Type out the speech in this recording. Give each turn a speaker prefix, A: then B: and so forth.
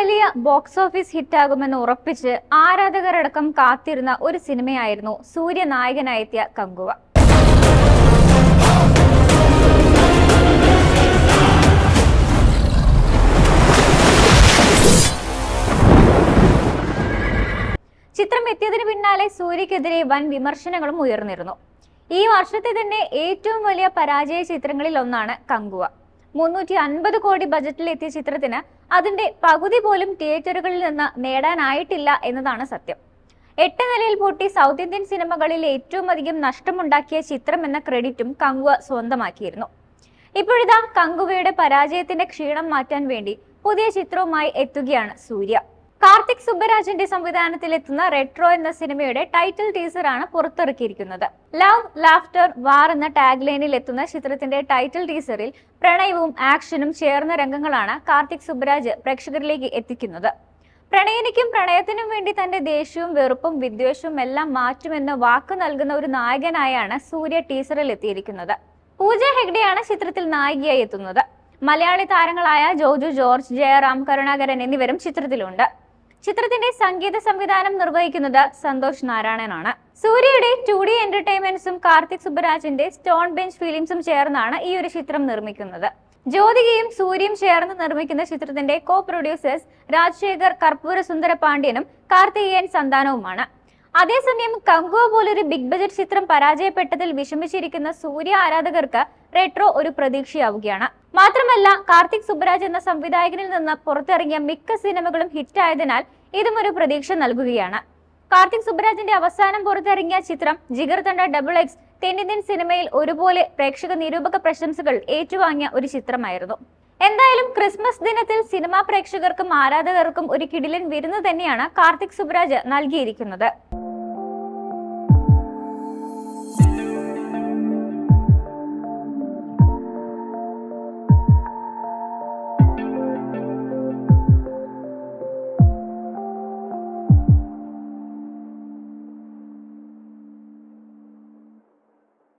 A: വലിയ box office ഹിറ്റാകുമെന്ന് ഉറപ്പിച്ച് ആരാധകരടക്കം കാത്തിരുന്ന ഒരു സിനിമയായിരുന്നു സൂര്യ നായകനായെത്തിയ കങ്കുവ. ചിത്രം എത്തിയതിന് പിന്നാലെ സൂര്യക്കെതിരെ വൻ വിമർശനങ്ങളും ഉയർന്നിരുന്നു. ഈ വർഷത്തെ തന്നെ ഏറ്റവും വലിയ പരാജയ ചിത്രങ്ങളിൽ ഒന്നാണ് കങ്കുവ. മുന്നൂറ്റി അൻപത് കോടി ബജറ്റിൽ എത്തിയ ചിത്രത്തിന് അതിന്റെ പകുതി പോലും തിയേറ്ററുകളിൽ നിന്ന് നേടാനായിട്ടില്ല എന്നതാണ് സത്യം. എട്ട് നിലയിൽ പൂട്ടി സൗത്ത് ഇന്ത്യൻ സിനിമകളിൽ ഏറ്റവും അധികം നഷ്ടമുണ്ടാക്കിയ ചിത്രം എന്ന ക്രെഡിറ്റും കങ്കുവ സ്വന്തമാക്കിയിരുന്നു. ഇപ്പോഴിതാ കങ്കുവയുടെ പരാജയത്തിന്റെ ക്ഷീണം മാറ്റാൻ വേണ്ടി പുതിയ ചിത്രവുമായി എത്തുകയാണ് സൂര്യ. കാർത്തിക് സുബ്ബരാജന്റെ സംവിധാനത്തിൽ എത്തുന്ന റെട്രോ എന്ന സിനിമയുടെ ടൈറ്റിൽ ടീസറാണ് പുറത്തിറക്കിയിരിക്കുന്നത്. ലവ് ലാഫ്റ്റർ വാർ എന്ന ടാഗ് ലൈനിൽ എത്തുന്ന ചിത്രത്തിന്റെ ടൈറ്റിൽ ടീസറിൽ പ്രണയവും ആക്ഷനും ചേർന്ന രംഗങ്ങളാണ് കാർത്തിക് സുബ്ബരാജ് പ്രേക്ഷകരിലേക്ക് എത്തിക്കുന്നത്. പ്രണയനിക്കും പ്രണയത്തിനും വേണ്ടി തന്റെ ദേഷ്യവും വെറുപ്പും വിദ്വേഷവും എല്ലാം മാറ്റുമെന്ന് വാക്ക് നൽകുന്ന ഒരു നായകനായാണ് സൂര്യ ടീസറിൽ എത്തിയിരിക്കുന്നത്. പൂജ ഹെഗ്ഡെയാണ് ചിത്രത്തിൽ നായികയായി എത്തുന്നത്. മലയാളി താരങ്ങളായ ജോജു ജോർജ് ജയറാം കരുണാകരൻ എന്നിവരും ചിത്രത്തിലുണ്ട്. ചിത്രത്തിന്റെ സംഗീത സംവിധാനം നിർവഹിക്കുന്നത് സന്തോഷ് നാരായണനാണ്. സൂര്യയുടെ ടു ഡി എന്റർടൈൻമെന്റ്സും കാർത്തിക് സുബരാജിന്റെ സ്റ്റോൺ ബെഞ്ച് ഫിലിംസും ചേർന്നാണ് ഈ ഒരു ചിത്രം നിർമ്മിക്കുന്നത്. ജ്യോതികയും സൂര്യയും ചേർന്ന് നിർമ്മിക്കുന്ന ചിത്രത്തിന്റെ കോ പ്രൊഡ്യൂസേഴ്സ് രാജശേഖർ കർപ്പൂര സുന്ദര പാണ്ഡ്യനും കാർത്തികേയൻ സന്താനവുമാണ്. അതേസമയം കങ്കുവ പോലൊരു ബിഗ് ബജറ്റ് ചിത്രം പരാജയപ്പെട്ടതിൽ വിഷമിച്ചിരിക്കുന്ന സൂര്യ ആരാധകർക്ക് റെട്രോ ഒരു പ്രതീക്ഷയാവുകയാണ്. മാത്രമല്ല കാർത്തിക് സുബ്രാജ് എന്ന സംവിധായകനിൽ നിന്ന് പുറത്തിറങ്ങിയ മിക്ക സിനിമകളും ഹിറ്റായതിനാൽ ഇതും ഒരു പ്രതീക്ഷ നൽകുകയാണ്. കാർത്തിക് സുബ്രാജിന്റെ അവസാനം പുറത്തിറങ്ങിയ ചിത്രം ജിഗർ തണ്ട ഡബിൾ എക്സ് തെന്നിന്ത്യൻ സിനിമയിൽ ഒരുപോലെ പ്രേക്ഷക നിരൂപക പ്രശംസകൾ ഏറ്റുവാങ്ങിയ ഒരു ചിത്രമായിരുന്നു. എന്തായാലും ക്രിസ്മസ് ദിനത്തിൽ സിനിമാ പ്രേക്ഷകർക്കും ആരാധകർക്കും ഒരു കിടിലൻ വിരുന്ന് തന്നെയാണ് കാർത്തിക് സുബ്രാജ് നൽകിയിരിക്കുന്നത്.